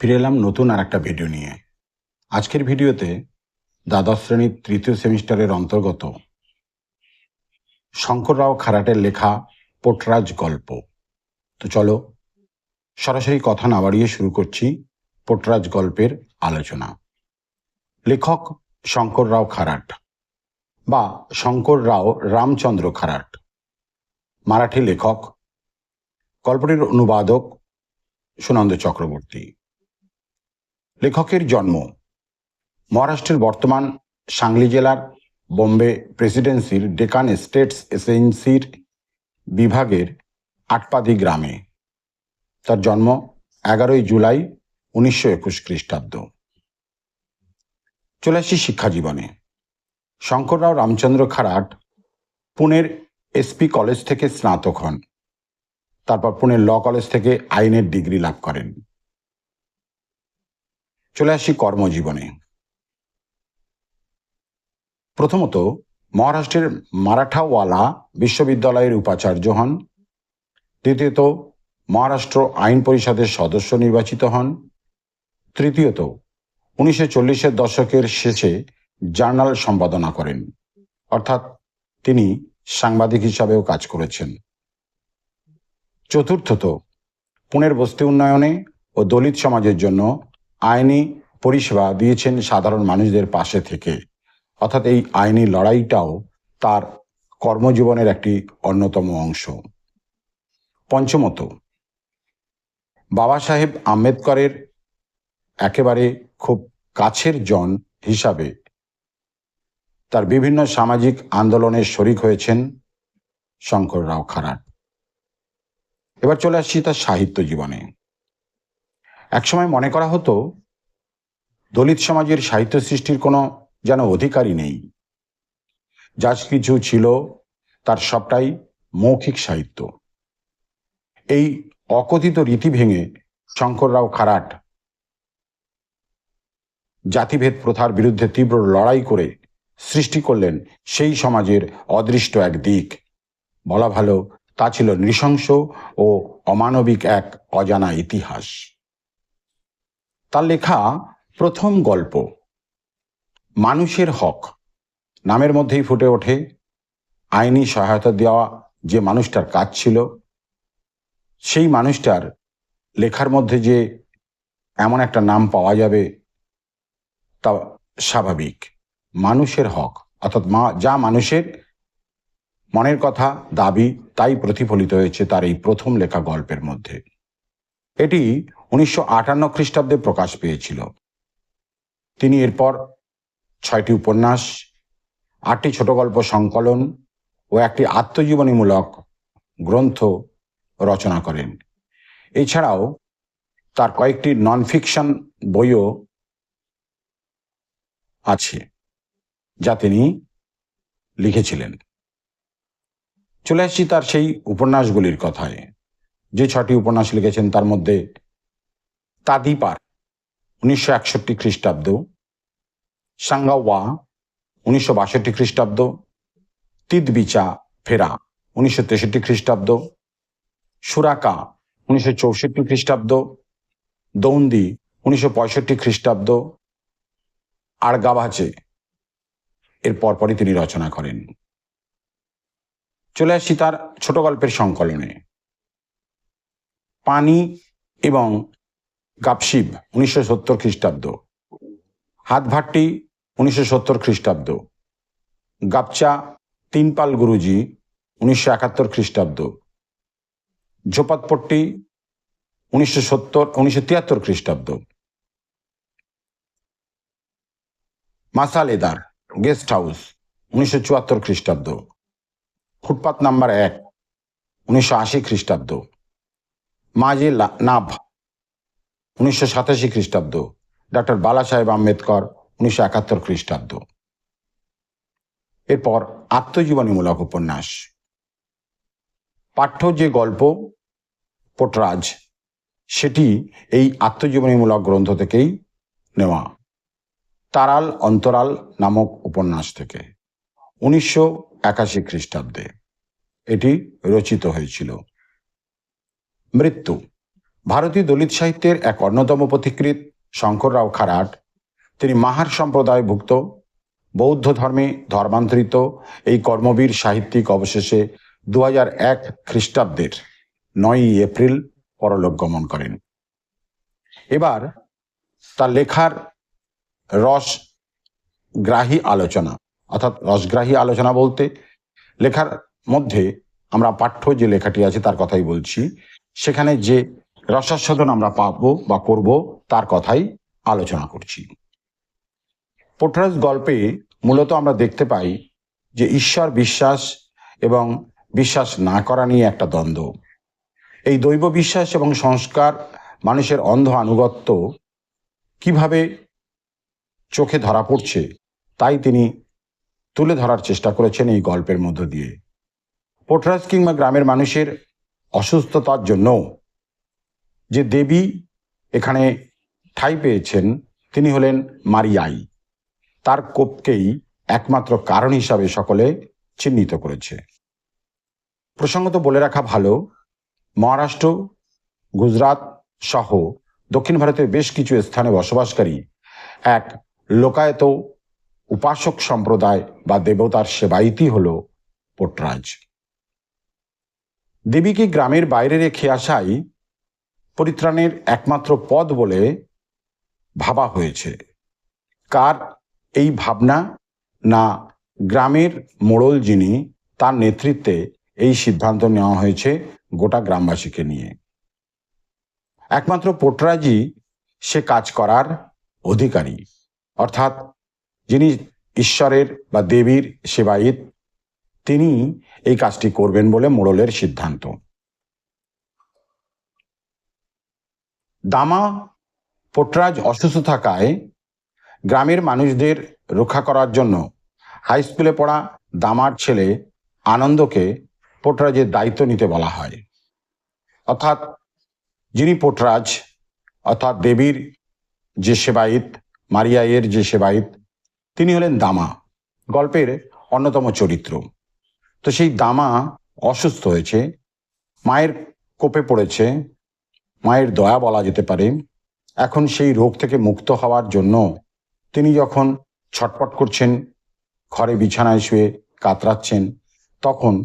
ফিরে এলাম নতুন আর একটা ভিডিও নিয়ে। আজকের ভিডিওতে দ্বাদশ শ্রেণির তৃতীয় সেমিস্টারের অন্তর্গত শঙ্কররাও খারাটের লেখা পোটরাজ গল্প। তো চলো সরাসরি কথা না বাড়িয়ে শুরু করছি পোটরাজ গল্পের আলোচনা। লেখক শঙ্কররাও খারাট বা শঙ্কর রাও রামচন্দ্র খারাট। মারাঠি লেখক, গল্পটির অনুবাদক সুনন্দ চক্রবর্তী। লেখকের জন্ম। মহারাষ্ট্রের বর্তমান সাংলি জেলার বোম্বে প্রেসিডেন্সির ডেকান স্টেটস এসেন্সির বিভাগের আটপাদি গ্রামে। তার জন্ম এগারোই জুলাই উনিশশো একুশ খ্রিস্টাব্দ। চলে আসছি শিক্ষা জীবনে। শঙ্কররাও রামচন্দ্র খারাট পুনের এসপি কলেজ থেকে স্নাতক হন। তারপর পুনের ল কলেজ থেকে আইনের ডিগ্রি লাভ করেন। চলে আসি কর্মজীবনে। প্রথমত, মহারাষ্ট্রের মারাঠাওয়ালা বিশ্ববিদ্যালয়ের উপাচার্য হন। দ্বিতীয়ত, মহারাষ্ট্র আইন পরিষদের সদস্য নির্বাচিত হন। তৃতীয়ত, উনিশশো চল্লিশের দশকের শেষে জার্নাল সম্পাদনা করেন। অর্থাৎ তিনি সাংবাদিক হিসাবেও কাজ করেছেন। চতুর্থত, পুনের বস্তি উন্নয়নে ও দলিত সমাজের জন্য আইনি পরিষেবা দিয়েছেন সাধারণ মানুষদের পাশে থেকে। অর্থাৎ এই আইনি লড়াইটাও তার কর্মজীবনের একটি অন্যতম অংশ। পঞ্চমত, বাবা সাহেব আম্বেদকরের একেবারে খুব কাছের জন হিসাবে তার বিভিন্ন সামাজিক আন্দোলনের শরিক হয়েছেন শঙ্কর রাও খারাট এবার চলে আসছি তার সাহিত্য জীবনে। একসময় মনে করা হতো, দলিত সমাজের সাহিত্য সৃষ্টির কোনো যেন অধিকারই নেই। যা কিছু ছিল, তার সবটাই মৌখিক সাহিত্য। এই অকথিত রীতি ভেঙে শঙ্কররাও খারাট। জাতিভেদ প্রথার বিরুদ্ধে তীব্র লড়াই করে সৃষ্টি করলেন সেই সমাজের অদৃষ্ট এক দিক। বলা ভালো, তা ছিল নৃশংস ও অমানবিক এক অজানা ইতিহাস। তার লেখা প্রথম গল্প, মানুষের হক। নামের মধ্যেই ফুটে ওঠে, আইনি সহায়তা দেওয়া যে মানুষটার কাজ ছিল, সেই মানুষটার লেখার মধ্যে যে এমন একটা নাম পাওয়া যাবে, তা স্বাভাবিক। মানুষের হক, অর্থাৎ মা, যা মানুষের মনের কথা, দাবি, তাই প্রতিফলিত হয়েছে তার এই প্রথম লেখা গল্পের মধ্যে। এটি উনিশশো আটান্ন খ্রিস্টাব্দে প্রকাশ পেয়েছিল। তিনি এরপর ছয়টি উপন্যাস, আটটি ছোট গল্প সংকলন ও একটি আত্মজীবনীমূলক গ্রন্থ রচনা করেন। এছাড়াও তার কয়েকটি নন ফিকশন বইও আছে, যা তিনি লিখেছিলেন। চলে আসছি তার সেই উপন্যাসগুলির কথায়। যে ছটি উপন্যাস লিখেছেন তার মধ্যে তাদিপার, উনিশশো একষট্টি খ্রিস্টাব্দ। সাঙ্গাওয়া, উনিশশো বাষট্টি খ্রিস্টাব্দ। তিদবিচা ফেরা উনিশশো তেষট্টি খ্রিস্টাব্দ। সুরাকা, উনিশশো চৌষট্টি খ্রিস্টাব্দ। দৌন্দি, উনিশশো পঁয়ষট্টি খ্রিস্টাব্দ। আর গাভাচে এর পরপরই তিনি রচনা করেন। চলে আসছি তার ছোট গল্পের সংকলনে। পানি এবং গাপশিব উনিশশো সত্তর খ্রিস্টাব্দ। হাতভাট্টি, উনিশশো সত্তর খ্রিস্টাব্দ। গাপচা, তিনপাল গুরুজি, উনিশশো একাত্তর খ্রিস্টাব্দ। ঝোপাতপট্টি, উনিশশো সত্তর, উনিশশো তিয়াত্তর খ্রিস্টাব্দ। মাসালেদার, গেস্ট হাউস, উনিশশো চুয়াত্তর খ্রিস্টাব্দ। ফুটপাত নাম্বার এক, উনিশশো আশি খ্রিস্টাব্দ। মাঝে নাভ উনিশশো সাতাশি খ্রিস্টাব্দ। ডক্টর বালা সাহেব আম্বেদকর উনিশশো একাত্তর খ্রিস্টাব্দ। এরপর আত্মজীবনীমূলক উপন্যাস। পাঠ্য যে গল্প, পোটরাজ, সেটি এই আত্মজীবনীমূলক গ্রন্থ থেকেই নেওয়া। তারাল অন্তরাল নামক উপন্যাস থেকে, উনিশশো একাশি খ্রিস্টাব্দে এটি রচিত হয়েছিল। মৃত্যু ভারতীয় দলিত সাহিত্যের এক অন্যতম পথিকৃৎ শঙ্কররাও খারাট। তিনি মাহার সম্প্রদায়ভুক্ত, বৌদ্ধ ধর্মে ধর্মান্তরিত এই কর্মবীর সাহিত্যিক অবশেষে দু হাজার এক খ্রিস্টাব্দের নয়ই এপ্রিল পরলোক গমন করেন। এবার তার লেখার রস গ্রাহী আলোচনা, অর্থাৎ রসগ্রাহী আলোচনা বলতে লেখার মধ্যে আমরা পাঠ্য যে লেখাটি আছে তার কথাই বলছি, সেখানে যে রসাস্বাদন আমরা পাবো বা করব তার কথাই আলোচনা করছি। পোটরাজ গল্পে মূলত আমরা দেখতে পাই যে ঈশ্বর বিশ্বাস এবং বিশ্বাস না করা নিয়ে একটা দ্বন্দ্ব। এই দৈব বিশ্বাস এবং সংস্কার মানুষের অন্ধ আনুগত্য কীভাবে চোখে ধরা পড়ছে তাই তিনি তুলে ধরার চেষ্টা করেছেন এই গল্পের মধ্য দিয়ে। পোটরাজ কিংবা গ্রামের মানুষের অসুস্থতার জন্য যে দেবী এখানে ঠাঁই পেয়েছেন, তিনি হলেন মারিয়াই। তার কোপকেই একমাত্র কারণ হিসাবে সকলে চিহ্নিত করেছে। প্রসঙ্গত বলে রাখা ভালো, মহারাষ্ট্র, গুজরাট সহ দক্ষিণ ভারতের বেশ কিছু স্থানে বসবাসকারী এক লোকায়ত উপাসক সম্প্রদায় বা দেবতার সেবাইতই হল পোটরাজ। দেবীকে গ্রামের বাইরে রেখে আসাই পরিত্রাণের একমাত্র পদ বলে ভাবা হয়েছে। কার এই ভাবনা না গ্রামের মোড়ল যিনি তার নেতৃত্বে এই সিদ্ধান্ত নেওয়া হয়েছে গোটা গ্রামবাসীকে নিয়ে। একমাত্র পোটরাজি সে কাজ করার অধিকারী। অর্থাৎ যিনি ঈশ্বরের বা দেবীর সেবায়িত, তিনি এই কাজটি করবেন বলে মোড়লের সিদ্ধান্ত। দামা পোটরাজ অসুস্থ থাকায় গ্রামের মানুষদের রক্ষা করার জন্য হাই স্কুলে পড়া দামার ছেলে আনন্দকে পোটরাজের দায়িত্ব নিতে বলা হয়। অর্থাৎ যিনি পোটরাজ, অর্থাৎ দেবীর যে সেবায়িত মারিয়াইয়ের যে সেবায়িত, তিনি হলেন দামা। গল্পের অন্যতম চরিত্র। তো সেই দামা অসুস্থ হয়েছে, মায়ের কোপে পড়েছে মায়ের দয়া বলা যেতে পারে, এখন সেই রোগ থেকে মুক্ত হওয়ার জন্য তিনি যখন ছটপট করছেন, ঘরে বিছানায় শুয়ে কাতরাচ্ছেন, তখন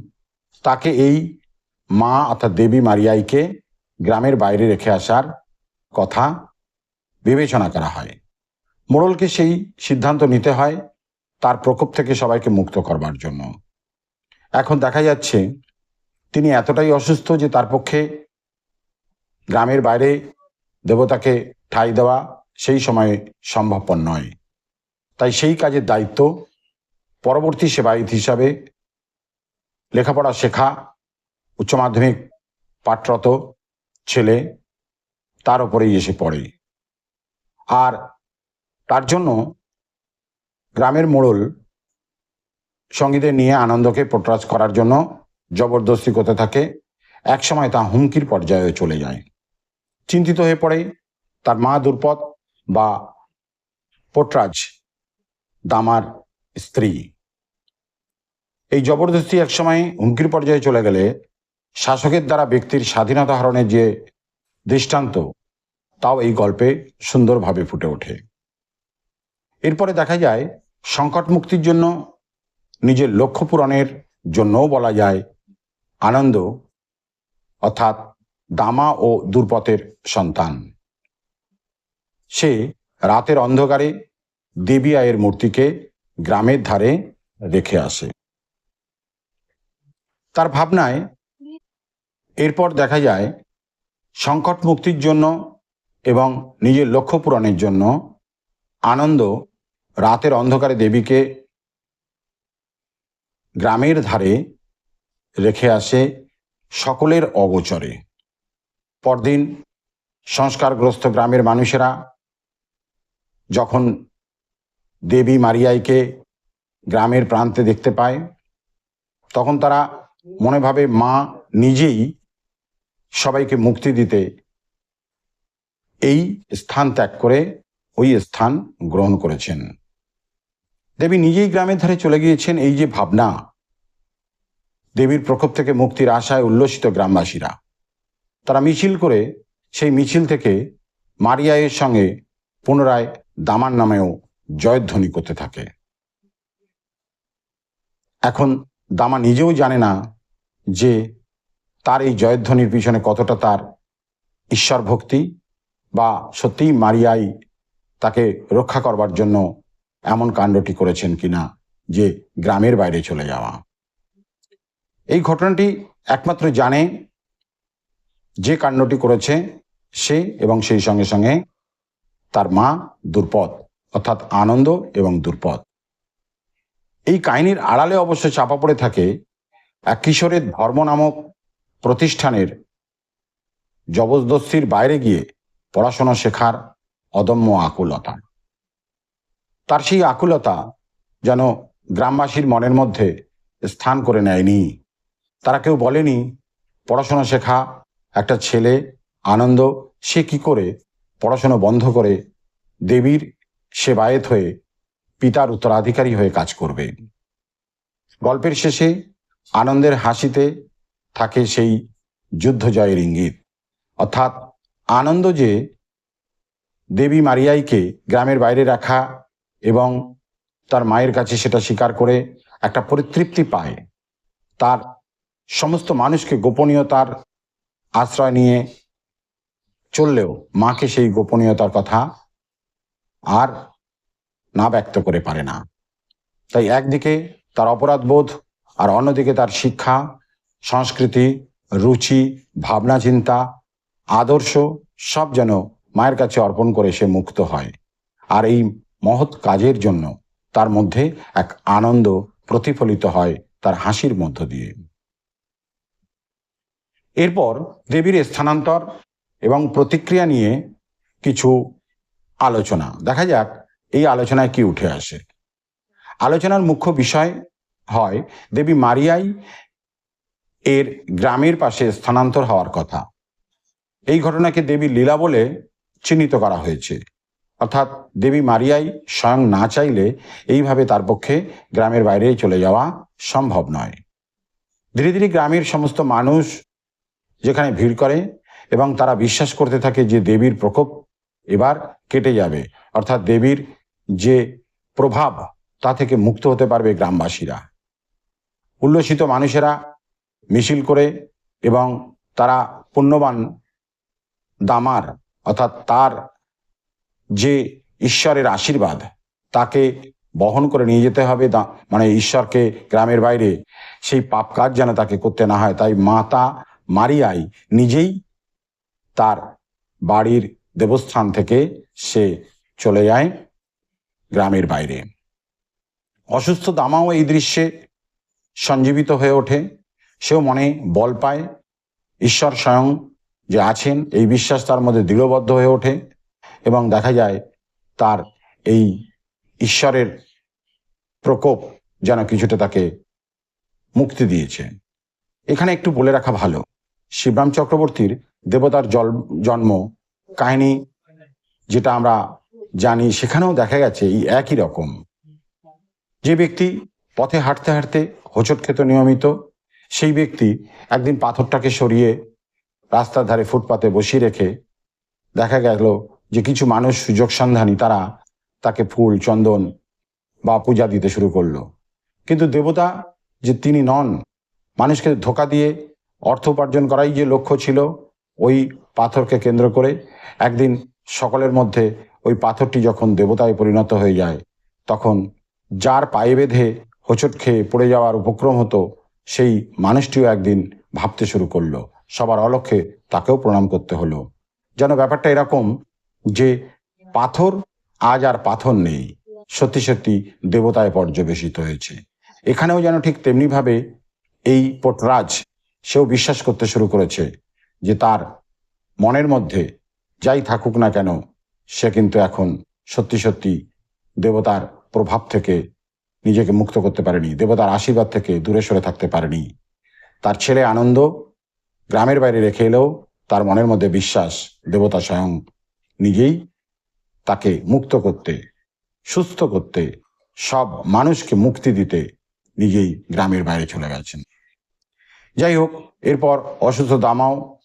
তাকে এই মা অর্থাৎ দেবী মারিয়াইকে গ্রামের বাইরে রেখে আসার কথা বিবেচনা করা হয়। মোড়লকে সেই সিদ্ধান্ত নিতে হয়, তার প্রকোপ থেকে সবাইকে মুক্ত করবার জন্য। এখন দেখা যাচ্ছে, তিনি এতটাই অসুস্থ যে তার পক্ষে গ্রামের বাইরে দেবতাকে ঠাঁই দেওয়া সেই সময়ে সম্ভবপর নয়। তাই সেই কাজের দায়িত্ব পরবর্তী সেবায়িত হিসাবে লেখাপড়া শেখা, উচ্চ মাধ্যমিক পাঠরত ছেলে তার উপরেই এসে পড়ে। আর তার জন্য গ্রামের মোড়ল সঙ্গীদের নিয়ে আনন্দকে পোটরাজ করার জন্য জবরদস্তি করতে থাকে। একসময় তা হুমকির পর্যায়ে চলে যায়। চিন্তিত হয়ে পড়ে, তার মা দুর্পদ বা পোটরাজ দামার স্ত্রী। এই জবরদস্তি একসময় হুমকির পর্যায়ে চলে গেলে শাসকের দ্বারা ব্যক্তির স্বাধীনতা হরণের যে দৃষ্টান্ত, তাও এই গল্পে সুন্দরভাবে ফুটে ওঠে। এরপরে দেখা যায়, সংকট মুক্তির জন্য নিজের লক্ষ্য পূরণের জন্যও বলা যায় আনন্দ, অর্থাৎ দামা ও দুর্পথের সন্তান। সে রাতের অন্ধকারে দেবী আয়ের মূর্তিকে গ্রামের ধারে রেখে আসে। তার ভাবনায় এরপর দেখা যায়, সংকট মুক্তির জন্য এবং নিজের লক্ষ্য পূরণের জন্য আনন্দ রাতের অন্ধকারে দেবীকে গ্রামের ধারে রেখে আসে সকলের অগোচরে। পরদিন সংস্কারগ্রস্ত গ্রামের মানুষেরা যখন দেবী মারিয়াইকে গ্রামের প্রান্তে দেখতে পায়, তখন তারা মনে ভাবে, মা নিজেই সবাইকে মুক্তি দিতে এই স্থান ত্যাগ করে ওই স্থান গ্রহণ করেছেন। দেবী নিজেই গ্রামের ধারে চলে গিয়েছেন। এই যে ভাবনা, দেবীর প্রকোপ থেকে মুক্তির আশায় উল্লসিত গ্রামবাসীরা। তারা মিছিল করে সেই মিছিল থেকে মারিয়ায়ের সঙ্গে পুনরায় দামার নামেও জয়ধ্বনি করতে থাকে। এখন দামা নিজেও জানে না যে তার এই জয়ধ্বনির পিছনে কতটা তার ঈশ্বর ভক্তি বা সত্যিই মারিয়াই তাকে রক্ষা করবার জন্য এমন কাণ্ডটি করেছেন কিনা যে গ্রামের বাইরে চলে যাওয়া। এই ঘটনাটি একমাত্র জানে যে কাণ্ডটি করেছে সে এবং সেই সঙ্গে সঙ্গে তার মা দুর্পদ, অর্থাৎ আনন্দ এবং দুর্পদ। এই কাহিনীর আড়ালে অবশ্য চাপা পড়ে থাকে এক কিশোরের ধর্ম নামক প্রতিষ্ঠানের জবরদস্তির বাইরে গিয়ে পড়াশোনা শেখার অদম্য আকুলতা। তার সেই আকুলতা যেন গ্রামবাসীর মনের মধ্যে স্থান করে নেয়নি। তারা কেউ বলেনি, পড়াশোনা শেখা একটা ছেলে আনন্দ, সে কি করে পড়াশোনা বন্ধ করে দেবীর সেবায়েত হয়ে পিতার উত্তরাধিকারী হয়ে কাজ করবে? গল্পের শেষে আনন্দের হাসিতে থাকে সেই যুদ্ধ জয়ের ইঙ্গিত। অর্থাৎ আনন্দ যে দেবী মারিয়াইকে গ্রামের বাইরে রাখা এবং তার মায়ের কাছে সেটা স্বীকার করে একটা পরিতৃপ্তি পায়। তার সমস্ত মানুষকে গোপনীয়তার আশ্রয় নিয়ে চললেও মাকে সেই গোপনীয়তার কথা আর না ব্যক্ত করে পারে না। তাই একদিকে তার অপরাধবোধ আর অন্যদিকে তার শিক্ষা, সংস্কৃতি, রুচি, ভাবনা, চিন্তা, আদর্শ সব যেন মায়ের কাছে অর্পণ করে সে মুক্ত হয়। আর এই মহৎ কাজের জন্য তার মধ্যে এক আনন্দ প্রতিফলিত হয় তার হাসির মধ্য দিয়ে। এরপর দেবীর স্থানান্তর এবং প্রতিক্রিয়া নিয়ে কিছু আলোচনা। দেখা যাক এই আলোচনায় কি উঠে আসে। আলোচনার মুখ্য বিষয় হয় দেবী মারিয়াই এর গ্রামের পাশে স্থানান্তর হওয়ার কথা। এই ঘটনাকে দেবী লীলা বলে চিহ্নিত করা হয়েছে। অর্থাৎ দেবী মারিয়াই স্বয়ং না চাইলে এইভাবে তার পক্ষে গ্রামের বাইরে চলে যাওয়া সম্ভব নয়। ধীরে ধীরে গ্রামের সমস্ত মানুষ যেখানে ভিড় করে এবং তারা বিশ্বাস করতে থাকে যে দেবীর প্রকোপ এবার কেটে যাবে। অর্থাৎ দেবীর যে প্রভাব, তা থেকে মুক্ত হতে পারবে গ্রামবাসীরা। উল্লসিত মানুষেরা মিছিল করে এবং তারা পুণ্যবান দামার, অর্থাৎ তার যে ঈশ্বরের আশীর্বাদ, তাকে বহন করে নিয়ে যেতে হবে। মানে ঈশ্বরকে গ্রামের বাইরে সেই পাপ কাজ যেন তাকে করতে না হয়। তাই মাতা মারিয়াই নিজেই তার বাড়ির দেবস্থান থেকে সে চলে যায় গ্রামের বাইরে। অসুস্থ দামাও এই দৃশ্যে সঞ্জীবিত হয়ে ওঠে। সেও মনে বল পায়, ঈশ্বর স্বয়ং যে আছেন এই বিশ্বাস তার মধ্যে দৃঢ়বদ্ধ হয়ে ওঠে এবং দেখা যায় তার এই ঈশ্বরের প্রকোপ যেন কিছুটা তাকে মুক্তি দিয়েছে। এখানে একটু বলে রাখা ভালো। শিবরাম চক্রবর্তীর দেবতার জল, জন্ম কাহিনী যেটা আমরা জানি, সেখানেও দেখা গেছে এই একই রকম। যে ব্যক্তি পথে হাঁটতে হাঁটতে হোঁচট খেত নিয়মিত, সেই ব্যক্তি একদিন পাথরটাকে সরিয়ে রাস্তার ধারে ফুটপাতে বসিয়ে রেখে দেখা গেল যে কিছু মানুষ সুযোগ সন্ধানী, তারা তাকে ফুল, চন্দন বা পূজা দিতে শুরু করল। কিন্তু দেবতা যে তিনি নন, মানুষকে ধোকা দিয়ে অর্থ উপার্জন করাই যে লক্ষ্য ছিল, ওই পাথরকে কেন্দ্র করে একদিন সকলের মধ্যে ওই পাথরটি যখন দেবতায় পরিণত হয়ে যায়, তখন যার পায়ে বেঁধে হোঁচট খেয়ে পড়ে যাওয়ার উপক্রম হতো, সেই মানুষটিও একদিন ভাবতে শুরু করল। সবার অলক্ষ্যে তাকেও প্রণাম করতে হলো। যেন ব্যাপারটা এরকম যে পাথর আজ আর পাথর নেই, সত্যি সত্যি দেবতায় পর্যবেসিত হয়েছে। এখানেও যেন ঠিক তেমনিভাবে এই পোটরাজ সেও বিশ্বাস করতে শুরু করেছে যে তার মনের মধ্যে যাই থাকুক না কেন, সে কিন্তু এখন সত্যি সত্যি দেবতার প্রভাব থেকে নিজেকে মুক্ত করতে পারেনি, দেবতার আশীর্বাদ থেকে দূরে সরে থাকতে পারেনি। তার ছেলে আনন্দ গ্রামের বাইরে রেখে এলেও তার মনের মধ্যে বিশ্বাস দেবতা স্বয়ং নিজেই তাকে মুক্ত করতে, সুস্থ করতে, সব মানুষকে মুক্তি দিতে নিজেই গ্রামের বাইরে চলে গেছেন। যাই হোক, এরপর অসুস্থ দামাও,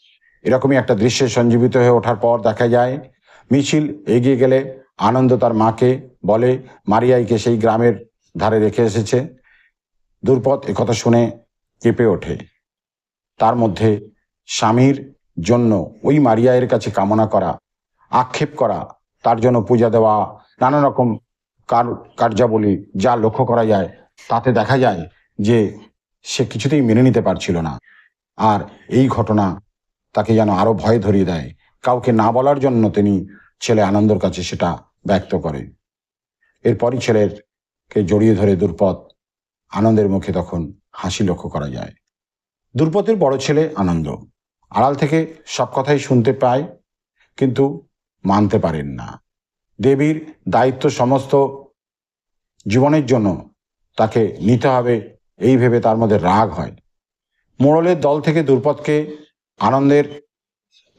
এরকমই একটা দৃশ্যে সঞ্জীবিত হয়ে ওঠার পর দেখা যায়, মিছিল এগিয়ে গেলে আনন্দ তার মাকে বলে, মারিয়াইকে সেই গ্রামের ধারে রেখে এসেছে। দুর্পদ একথা শুনে কেঁপে ওঠে। তার মধ্যে স্বামীর জন্য ওই মারিয়ায়ের কাছে কামনা করা, আক্ষেপ করা, তার জন্য পূজা দেওয়া, নানা রকম কার, কার্যাবলী যা লক্ষ্য করা যায়, তাতে দেখা যায় যে সে কিছুতেই মেনে নিতে পারছিল না। আর এই ঘটনা তাকে যেন আরও ভয় ধরিয়ে দেয়। কাউকে না বলার জন্য তিনি ছেলে আনন্দর কাছে সেটা ব্যক্ত করে এরপরই ছেলেরকে জড়িয়ে ধরে দুর্পদ আনন্দের মুখে তখন হাসি লক্ষ্য করা যায়। দুর্পদের বড় ছেলে আনন্দ। আড়াল থেকে সব কথাই শুনতে পায়, কিন্তু মানতে পারেন না। দেবীর দায়িত্ব সমস্ত জীবনের জন্য তাকে নিতে হবে এই ভেবে তার মধ্যে রাগ হয়। মোড়লের দল থেকে দুর্পদকে আনন্দের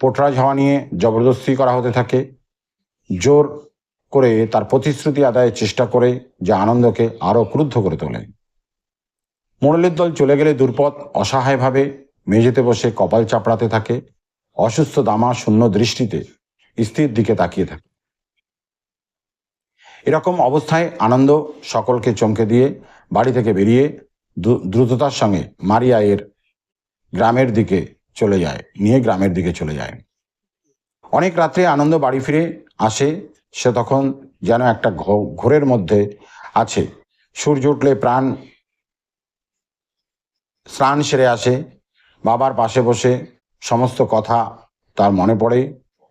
পোটরাজ হওয়া নিয়ে জবরদস্তি করা হতে থাকে। জোর করে তার প্রতিশ্রুতি আদায়ের চেষ্টা করে যা আনন্দকে আরও ক্রুদ্ধ করে তোলে। মোড়লের দল চলে গেলে দুর্পদ অসহায়ভাবে মেঝেতে বসে কপাল চাপড়াতে থাকে, অসুস্থ দামা শূন্য দৃষ্টিতে স্ত্রীর দিকে তাকিয়ে থাকে। এরকম অবস্থায় আনন্দ সকলকে চমকে দিয়ে বাড়ি থেকে বেরিয়ে দ্রুততার সঙ্গে মারিয়া এর গ্রামের দিকে চলে যায়, নিয়ে গ্রামের দিকে চলে যায়। অনেক রাত্রে আনন্দ বাড়ি ফিরে আসে, সে তখন যেন একটা ঘোরের মধ্যে আছে। সূর্য উঠলে প্রাণ, স্নান সেরে আসে, বাবার পাশে বসে সমস্ত কথা তার মনে পড়ে,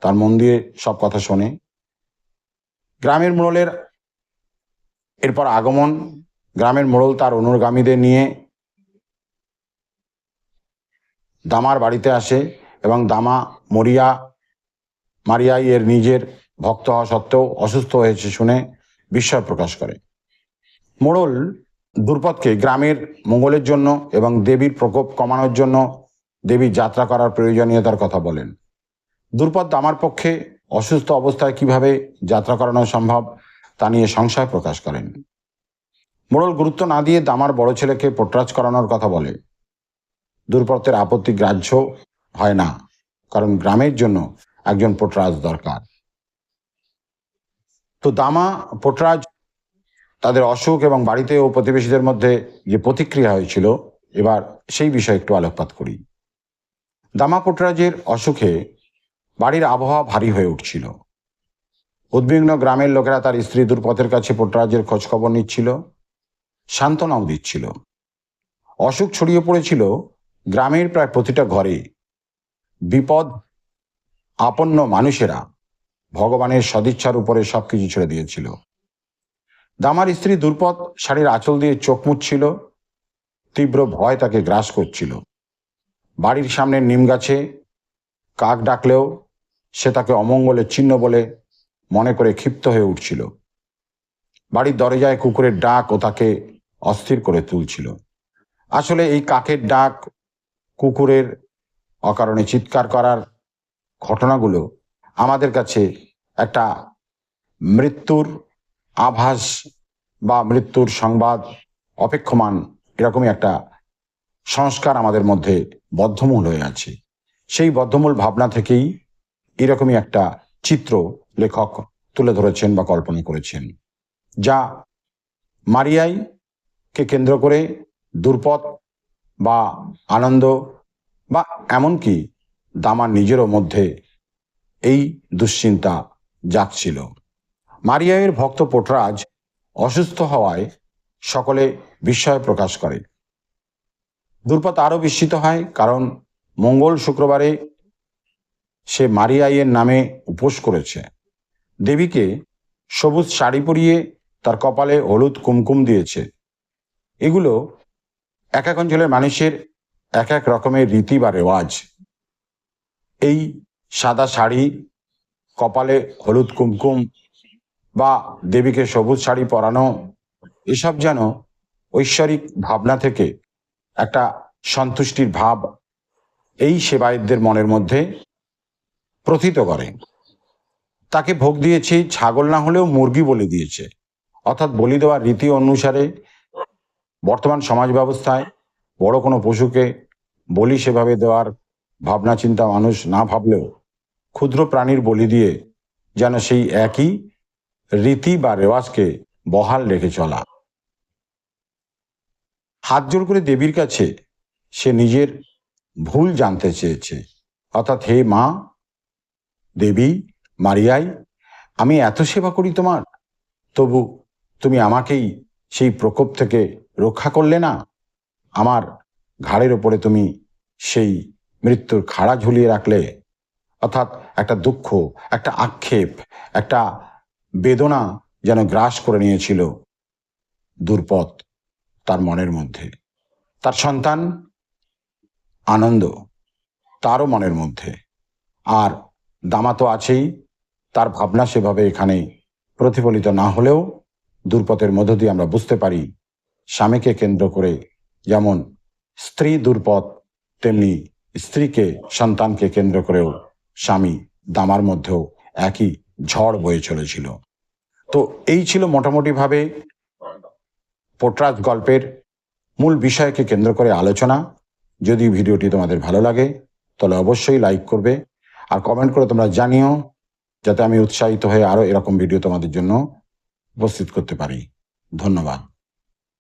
তার মন দিয়ে সব কথা শোনে। গ্রামের মোড়লের এরপর আগমন গ্রামের মোড়ল তার অনুগামীদের নিয়ে দামার বাড়িতে আসে এবং দামা মরিয়া মারিয়াই এর নিজের ভক্ত হওয়া সত্ত্বেও অসুস্থ হয়েছে শুনে বিস্ময় প্রকাশ করে। মোড়ল দুর্পদকে গ্রামের মঙ্গলের জন্য এবং দেবীর প্রকোপ কমানোর জন্য দেবীর যাত্রা করার প্রয়োজনীয়তার কথা বলেন। দুর্পদ দামার পক্ষে অসুস্থ অবস্থায় কীভাবে যাত্রা করানো সম্ভব তা নিয়ে সংশয় প্রকাশ করেন। মোড়ল গুরুত্ব না দিয়ে দামার বড় ছেলেকে পোটরাজ করানোর কথা বলে। দুর্পতের আপত্তি গ্রাহ্য হয় না, কারণ গ্রামের জন্য একজন পোটরাজ দরকার। তো দামা, পোটরাজ তাদের অসুখ এবং বাড়িতে ও প্রতিবেশীদের মধ্যে যে প্রতিক্রিয়া হয়েছিল, এবার সেই বিষয়ে একটু আলোকপাত করি। দামা পোটরাজের অসুখে বাড়ির আবহাওয়া ভারী হয়ে উঠছিল। উদ্বিগ্ন গ্রামের লোকেরা তার স্ত্রী দুর্পথের কাছে পোটরাজের খোঁজখবর নিচ্ছিল। সান্ত্বনাও দিচ্ছিল। অসুখ ছড়িয়ে পড়েছিল গ্রামের প্রায় প্রতিটা ঘরে বিপদ আপন্ন মানুষেরা ভগবানের সদিচ্ছার উপরে সবকিছু ছেড়ে দিয়েছিল। দামার স্ত্রী দুর্পদ শাড়ির আঁচল দিয়ে চোখ মুচ্ছিল তীব্র ভয় তাকে গ্রাস করছিল। বাড়ির সামনে নিম গাছে কাক ডাকলেও সে তাকে অমঙ্গলের চিহ্ন বলে মনে করে ক্ষিপ্ত হয়ে উঠছিল। বাড়ির দরজায় কুকুরের ডাক ও তাকে অস্থির করে তুলছিল। আসলে এই কাকের ডাক, কুকুরের অকারণে চিৎকার করার ঘটনাগুলো আমাদের কাছে একটা মৃত্যুর আভাস বা মৃত্যুর সংবাদ অপেক্ষমান এরকমই একটা সংস্কার আমাদের মধ্যে বদ্ধমূল হয়ে আছে। সেই বদ্ধমূল ভাবনা থেকেই এরকমই একটা চিত্র লেখক তুলে ধরেছেন বা কল্পনা করেছেন, যা মারিয়াই কে কেন্দ্র করে দুর্পদ বা আনন্দ বা এমনকি দামার নিজেরও মধ্যে এই দুশ্চিন্তা যাচ্ছিল মারিয়ায়ের ভক্ত পোটরাজ অসুস্থ হওয়ায় সকলে বিস্ময় প্রকাশ করে। দুর্পথ আরও বিস্মিত হয় কারণ মঙ্গল শুক্রবারে সে মারিয়াইয়ের নামে উপোস করেছে। দেবীকে সবুজ শাড়ি পরিয়ে তার কপালে হলুদ কুমকুম দিয়েছে। এগুলো এক এক অঞ্চলের মানুষের এক এক রকমের রীতি বা রেওয়াজ। এই সাদা শাড়ি, কপালে হলুদ কুমকুম বা দেবীকে সবুজ শাড়ি পরানো, এসব যেন ঐশ্বরিক ভাবনা থেকে একটা সন্তুষ্টির ভাব এই সেবায়তদের মনের মধ্যে প্রথিত করে। তাকে ভোগ দিয়েছে, ছাগল না হলেও মুরগি বলে দিয়েছে। অর্থাৎ বলি দেওয়ার রীতি অনুসারে বর্তমান সমাজ ব্যবস্থায় বড় কোনো পশুকে বলি সেভাবে দেওয়ার ভাবনা চিন্তা মানুষ না ভাবলেও ক্ষুদ্র প্রাণীর বলি দিয়ে যেন সেই একই রীতি বা রেওয়াজকে বহাল রেখে চলা। হাত জোর করে দেবীর কাছে সে নিজের ভুল জানতে চেয়েছে। অর্থাৎ, হে মা, দেবী, মারিয়াই, আমি এত সেবা করি তোমার, তবু তুমি আমাকেই সেই প্রকোপ থেকে রক্ষা করলে না, আমার ঘাড়ের ওপরে তুমি সেই মৃত্যুর খাড়া ঝুলিয়ে রাখলে, অর্থাৎ একটা দুঃখ, একটা আক্ষেপ, একটা বেদনা যেন গ্রাস করে নিয়েছিল দুর্পথ তার মনের মধ্যে। তার সন্তান আনন্দ তারও মনের মধ্যে। আর দামা তো আছেই, তার ভাবনা সেভাবে এখানে প্রতিফলিত না হলেও দুর্পথের মধ্য দিয়ে আমরা বুঝতে পারি স্বামীকে কেন্দ্র করে যেমন স্ত্রী দুর্পথ তেমনি স্ত্রীকে, সন্তানকে কেন্দ্র করেও স্বামী দামার মধ্যেও একই ঝড় বয়ে চলেছিল। তো এই ছিল মোটামুটিভাবে পোটরাজ গল্পের মূল বিষয়কে কেন্দ্র করে আলোচনা। যদি ভিডিওটি তোমাদের ভালো লাগে, তাহলে অবশ্যই লাইক করবে আর কমেন্ট করে তোমরা জানিও, যাতে আমি উৎসাহিত হয়ে আরও এরকম ভিডিও তোমাদের জন্য উপস্থিত করতে পারি। ধন্যবাদ।